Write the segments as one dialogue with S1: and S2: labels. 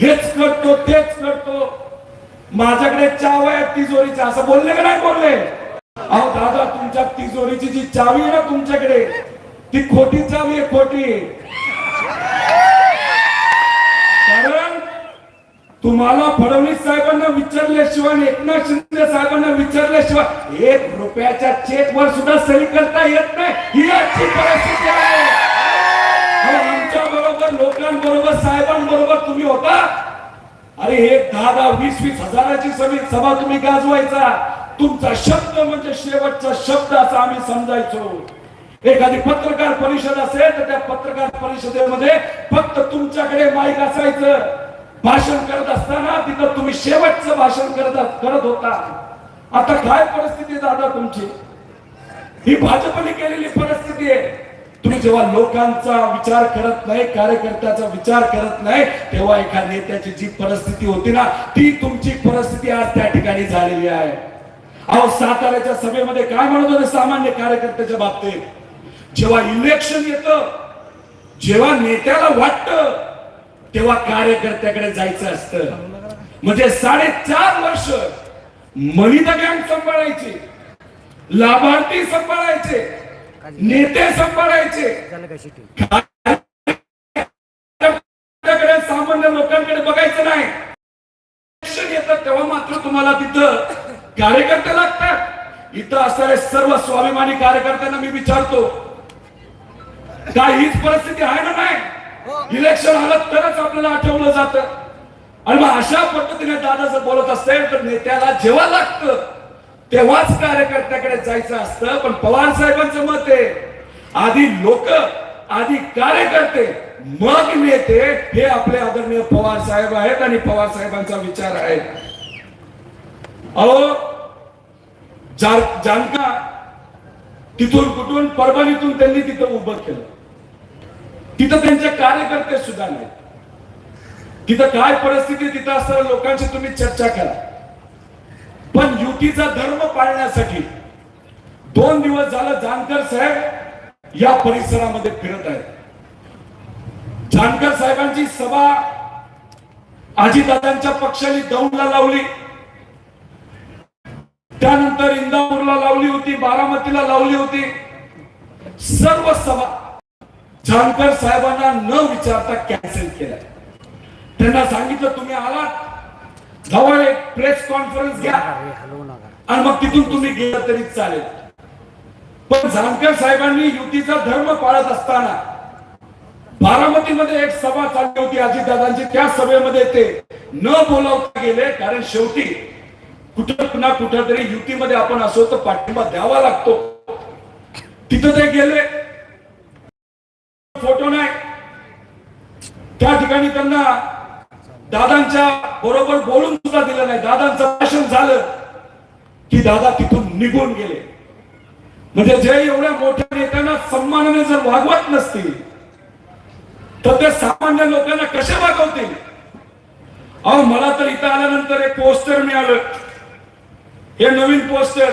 S1: हेच करतो तेच करतो. माझ्याकडे चाव आहे तिजोरीचा. असं बोलले का नाही बोलले? अहो दादा तुमच्या तिजोरीची जी चावी आहे ना तुमच्याकडे ती खोटी चावी आहे खोटी. कारण तुम्हाला फडणवीस साहेबांना विचारल्याशिवाय एकनाथ शिंदे साहेबांना विचारल्याशिवाय एक रुपयाच्या चेक वर सुद्धा सही करता येत नाही. ही आजची परिस्थिती बरोबर लोकांबरोबर साहेबांबरोबर तुम्ही होता? अरे एक दहा दहा वीस वीस हजाराची सभा सभा तुम्ही गाजवायचा. तुमचा शब्द म्हणजे शेवटचा शब्द असा आम्ही समजायचो. एखादी पत्रकार परिषद असेल तर त्या पत्रकार परिषदेमध्ये फक्त तुमच्याकडे माईक असायचं. भाषण करत असताना तिथं तुम्ही शेवटचं भाषण करत करत होता. आता काय परिस्थिती दादा तुमची? ही भाजपने केलेली परिस्थिती आहे. तुम्ही जेव्हा लोकांचा विचार करत नाही कार्यकर्त्याचा विचार करत नाही तेव्हा एका नेत्याची जी परिस्थिती होती ना ती तुमची परिस्थिती आज त्या ठिकाणी झालेली आहे. अहो साताऱ्याच्या सभेमध्ये काय म्हणत होते सामान्य कार्यकर्त्याच्या बाबतीत? जेव्हा इलेक्शन येत जेव्हा नेत्याला वाटतं तेव्हा कार्यकर्त्याकडे जायचं असतं. म्हणजे साडेचार वर्ष मनिता गँग सांभाळायची लाभार्थी सांभाळायचे नेते सांभाळायचे.
S2: का
S1: सामान्य लोकांकडे बघायचं नाही. इलेक्शन येतं तेव्हा मात्र तुम्हाला तिथं कार्यकर्ते लागतात. इथं असणारे सर्व स्वाभिमानी कार्यकर्त्यांना मी विचारतो काय हीच परिस्थिती आहे ना नाही? इलेक्शन आलं तरच आपल्याला आठवलं जातं. आणि मग अशा पद्धतीने दादा जर बोलत असेल तर नेत्याला जेव्हा लागतं तेव्हाच कार्यकर्त्याकडे जायचं असतं पण पवार साहेबांचं मत आहे. आधी लोक आधी कार्यकर्ते मग नेते हे आपले आदरणीय पवार साहेब आहेत आणि पवार साहेबांचा विचार आहे. अहो जानका तिथून कुठून परभणीतून त्यांनी तिथं उभं केलं. तिथं त्यांचे कार्यकर्ते सुद्धा नाही तिथं काय परिस्थिती तिथं असताना लोकांशी तुम्ही चर्चा करा. पण युतीचा धर्म पाळण्यासाठी दोन दिवस झालं जानकर साहेब या परिसरामध्ये फिरत आहेत. जानकर साहेबांची सभा अजितदादांच्या पक्षाने दौडला लावली. त्यानंतर इंदापूरला लावली होती बारामतीला लावली होती. सर्व सभा जानकर साहेबांना न विचारता कॅन्सल केल्या. त्यांना सांगितलं तुम्ही आलात जवळ एक प्रेस कॉन्फरन्स घ्या आणि मग तिथून तुम्ही गेलं तरी चालेल. पण जानकर साहेबांनी युतीचा धर्म पाळत असताना बारामतीमध्ये एक सभा चालली होती अजितदादांची. त्या सभेमध्ये ते न बोलावता गेले कारण शेवटी कुठं ना कुठं तरी युतीमध्ये आपण असो तर पाठिंबा द्यावा लागतो. तिथं ते गेले. फोटो नाही. त्या ठिकाणी त्यांना दादांच्या बरोबर बोलून सुद्धा दिलं नाही. दादांचं भाषण झालं की दादा तिथून निघून गेले. म्हणजे जे एवढ्या मोठ्या नेत्यांना सन्मानाने जर वागवत नसतील तर ते सामान्य लोकांना कसे वागवतील? अहो मला तर इथं आल्यानंतर एक पोस्टर मिळालं. हे नवीन पोस्टर.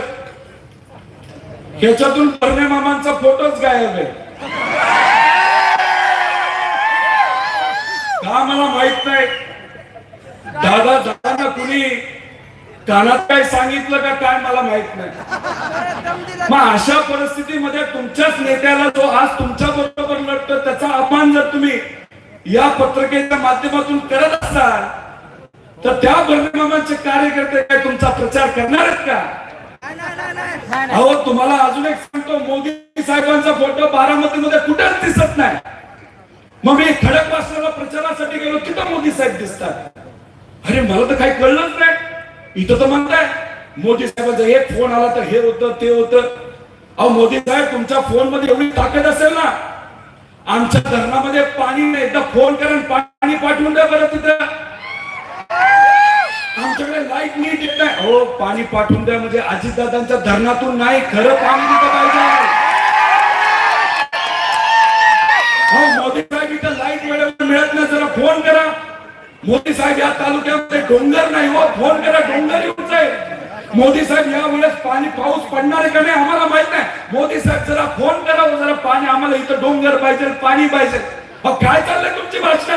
S1: ह्याच्यातून परणे मामांचा फोटोच गायब आहे. का मला माहीत नाही? दादा दादांना कुणी कानात काय सांगितलं का काय मला माहीत नाही. मग अशा परिस्थितीमध्ये तुमच्याच नेत्याला जो आज तुमच्या बरोबर लढतो त्याचा अपमान जर तुम्ही या पत्रिकेच्या माध्यमातून करत असाल तर त्या बर्णमामांचे कार्यकर्ते काय तुमचा प्रचार करणार आहेत का? अहो तुम्हाला अजून एक सांगतो मोदी साहेबांचा फोटो बारामतीमध्ये कुठेच दिसत नाही. मग मी खडक वाचनाला प्रचारासाठी गेलो तिथं मोदी साहेब दिसतात. अरे मला तर काही कळलंच नाही. इथं तर म्हणताय मोदी साहेबांचा एक फोन आला तर हे होतं ते होतं. अहो मोदी साहेब तुमच्या फोनमध्ये एवढी ताकद असेल ना? आमच्या धरणामध्ये पाणी नाही. एकदा फोन करा पाणी पाठवून द्या बरं तिथं. आमच्याकडे लाइट नीट येत नाही. हो पाणी पाठवून द्या म्हणजे अजितदादांच्या धरणातून नाही. खरं पाणी तिथं पाहिजे. मोदी साहेब या तालुक्यामध्ये डोंगर नाही हो फोन करा डोंगर येऊन जाईल. मोदी साहेब या वेळेस पाणी पाऊस पडणार का नाही आम्हाला माहीत नाही. मोदी साहेब जरा फोन करा जरा पाणी आम्हाला इथं डोंगर पाहिजे पाणी पाहिजे. अहो काय चाललंय तुमची भाषण?